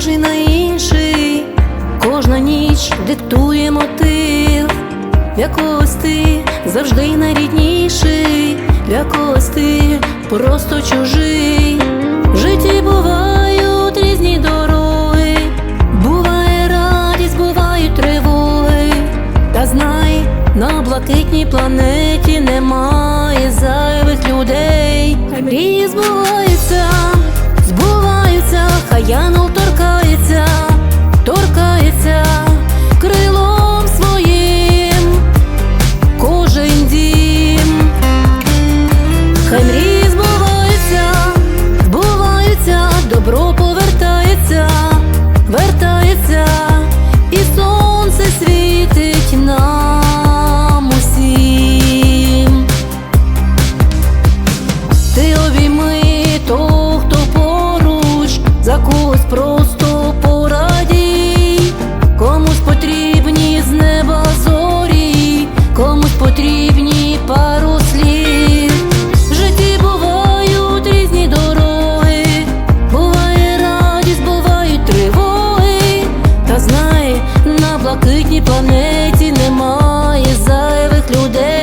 схожий на інший, кожна ніч диктує мотив, для когось ти завжди найрідніший, для когось ти просто чужий. В житті бувають різні дороги, буває радість, бувають тривоги, та знай на блакитній планеті немає зайвих людей. Мрії збуваються, збуваються, хай я блакитній планеті немає зайвих людей.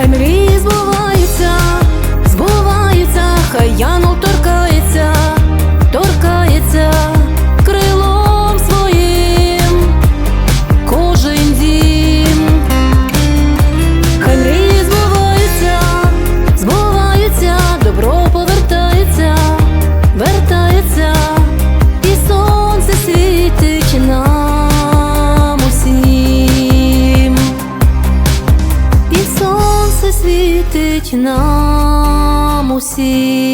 Хай мрії нам усім.